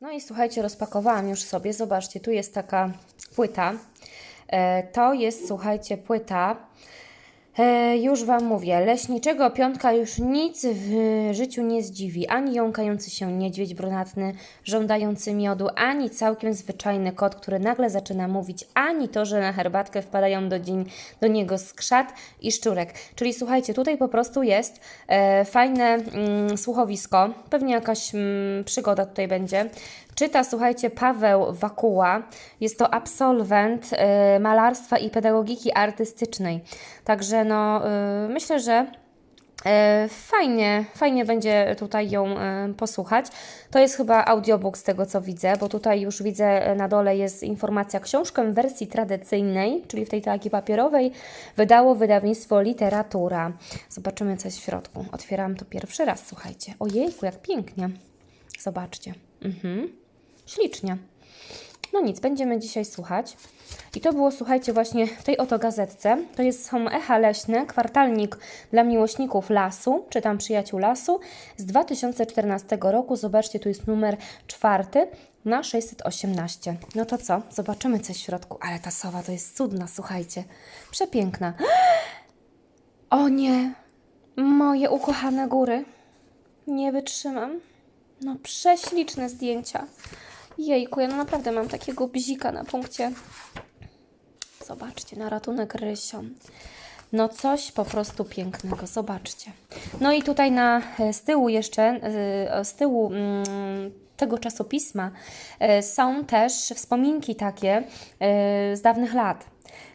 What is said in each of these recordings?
No i słuchajcie, rozpakowałam już sobie. Zobaczcie, tu jest taka płyta. E, To jest, słuchajcie, płyta. E, już Wam mówię, leśniczego piątka już nic w życiu nie zdziwi. Ani jąkający się niedźwiedź brunatny, żądający miodu, ani całkiem zwyczajny kot, który nagle zaczyna mówić, ani to, że na herbatkę wpadają do, dzień, do niego skrzat i szczurek. Czyli słuchajcie, tutaj po prostu jest e, fajne mm, słuchowisko, pewnie jakaś mm, przygoda tutaj będzie. Czyta, słuchajcie, Paweł Wakuła. Jest to absolwent y, malarstwa i pedagogiki artystycznej. Także no, y, myślę, że y, fajnie, fajnie będzie tutaj ją y, posłuchać. To jest chyba audiobook z tego, co widzę, bo tutaj już widzę y, na dole jest informacja. Książkę w wersji tradycyjnej, czyli w tej takiej papierowej, wydało wydawnictwo Literatura. Zobaczymy, co jest w środku. Otwieram to pierwszy raz, słuchajcie. Ojejku, jak pięknie. Zobaczcie. Mhm. Ślicznie. No nic, będziemy dzisiaj słuchać. I to było, słuchajcie, właśnie w tej oto gazetce. To jest, są Echa Leśne, kwartalnik dla miłośników lasu, czy tam przyjaciół lasu, z 2014 roku. Zobaczcie, tu jest numer czwarty na 618. No to co? Zobaczymy, co jest w środku. Ale ta sowa to jest cudna, słuchajcie. Przepiękna. O nie! Moje ukochane góry. Nie wytrzymam. No prześliczne zdjęcia. Jejku, ja no naprawdę mam takiego bzika na punkcie. Zobaczcie, na ratunek rysią. No coś po prostu pięknego, zobaczcie. No i tutaj na, e, z tyłu jeszcze, e, z tyłu mm, tego czasopisma e, są też wspominki takie e, z dawnych lat.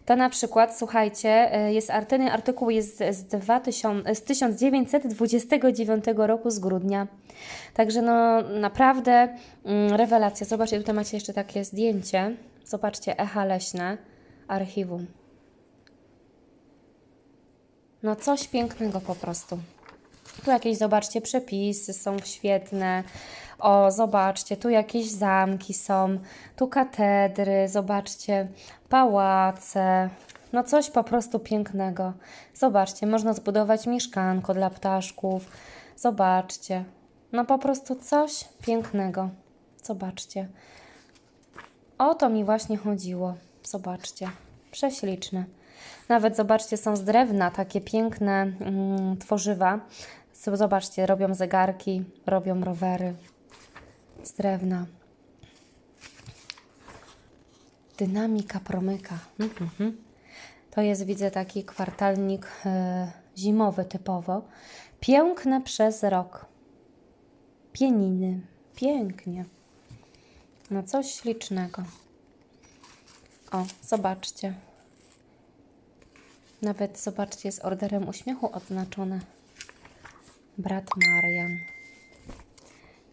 To na przykład, słuchajcie, e, jest artyny, artykuł jest z, 2000, z 1929 roku z grudnia. Także no naprawdę mm, rewelacja. Zobaczcie, tutaj macie jeszcze takie zdjęcie. Zobaczcie, echa leśne, archiwum. No coś pięknego po prostu. Tu jakieś, zobaczcie, przepisy są świetne. O, zobaczcie, tu jakieś zamki są, tu katedry, zobaczcie, pałace. No coś po prostu pięknego. Zobaczcie, można zbudować mieszkanko dla ptaszków. Zobaczcie. No po prostu coś pięknego. Zobaczcie. O to mi właśnie chodziło. Zobaczcie. Prześliczne. Nawet zobaczcie, są z drewna takie piękne mm, tworzywa. Z- Zobaczcie, robią zegarki, robią rowery z drewna. Dynamika promyka. Mhm. To jest, widzę, taki kwartalnik e, zimowy typowo. Piękne przez rok. Pieniny. Pięknie. No coś ślicznego. O, zobaczcie. Nawet zobaczcie, jest orderem uśmiechu odznaczone. Brat Marian.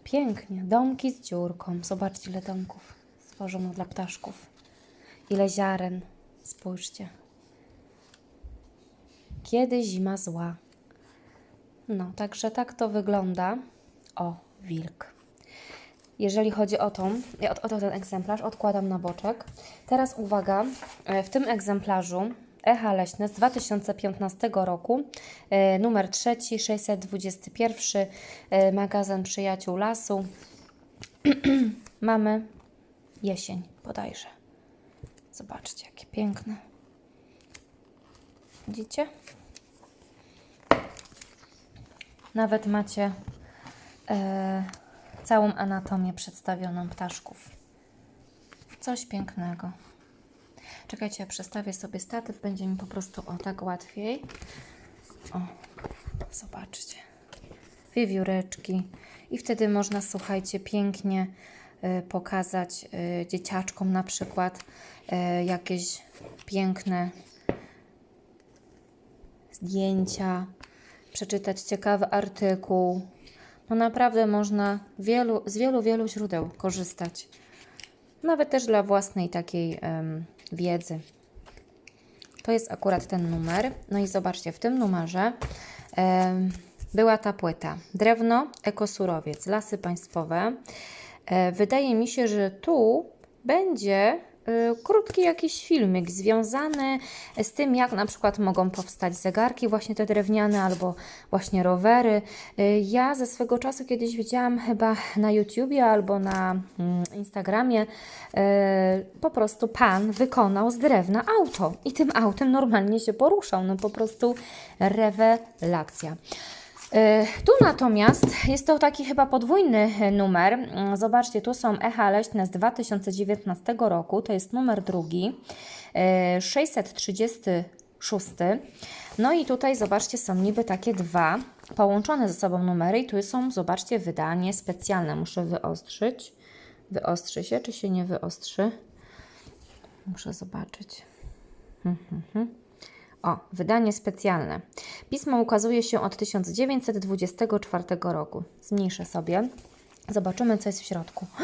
Pięknie. Domki z dziurką. Zobaczcie, ile domków stworzono dla ptaszków. Ile ziaren. Spójrzcie. Kiedy zima zła. No, także tak to wygląda. O, wilk. Jeżeli chodzi o tą, o, o ten egzemplarz, odkładam na boczek. Teraz uwaga, e, w tym egzemplarzu Echa Leśne z 2015 roku, e, numer 3, 621, e, magazyn Przyjaciół Lasu. Mamy jesień bodajże. Zobaczcie, jakie piękne. Widzicie? Nawet macie e, całą anatomię przedstawioną ptaszków. Coś pięknego. Czekajcie, ja przestawię sobie statyw, będzie mi po prostu o tak łatwiej. O, zobaczcie. Wiewióreczki. I wtedy można, słuchajcie, pięknie y, pokazać y, dzieciaczkom na przykład y, jakieś piękne zdjęcia, przeczytać ciekawy artykuł. No naprawdę można wielu, z wielu, wielu źródeł korzystać. Nawet też dla własnej takiej wiedzy. To jest akurat ten numer. No i zobaczcie, w tym numerze była ta płyta. Drewno, ekosurowiec, lasy państwowe. E, wydaje mi się, że tu będzie krótki jakiś filmik związany z tym, jak na przykład mogą powstać zegarki, właśnie te drewniane, albo właśnie rowery. Y, Ja ze swego czasu kiedyś widziałam chyba na YouTubie albo na mm, Instagramie, y, po prostu pan wykonał z drewna auto i tym autem normalnie się poruszał. No po prostu rewelacja. E, Tu natomiast jest to taki chyba podwójny e, numer. Mm, Zobaczcie, tu są echa leśne z 2019 roku, to jest numer drugi, e, 636. No i tutaj zobaczcie, są niby takie dwa połączone ze sobą numery i tu są, zobaczcie, wydanie specjalne. Muszę wyostrzyć. Wyostrzy się, czy się nie wyostrzy? Muszę zobaczyć. O, wydanie specjalne. Pismo ukazuje się od 1924 roku. Zmniejszę sobie. Zobaczymy, co jest w środku.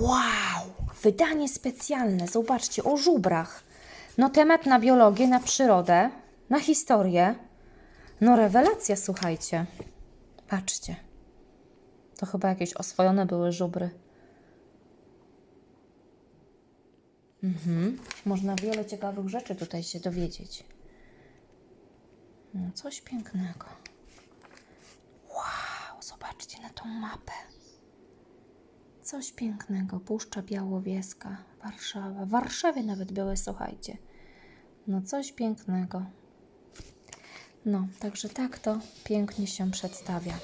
Wow! Wydanie specjalne. Zobaczcie, o żubrach. No temat na biologię, na przyrodę, na historię. No rewelacja, słuchajcie. Patrzcie. To chyba jakieś oswojone były żubry. Mhm. Można wiele ciekawych rzeczy tutaj się dowiedzieć. No, coś pięknego. Wow, zobaczcie na tą mapę. Coś pięknego. Puszcza Białowieska, Warszawa. W Warszawie nawet były, słuchajcie. No, coś pięknego. No, także tak to pięknie się przedstawia.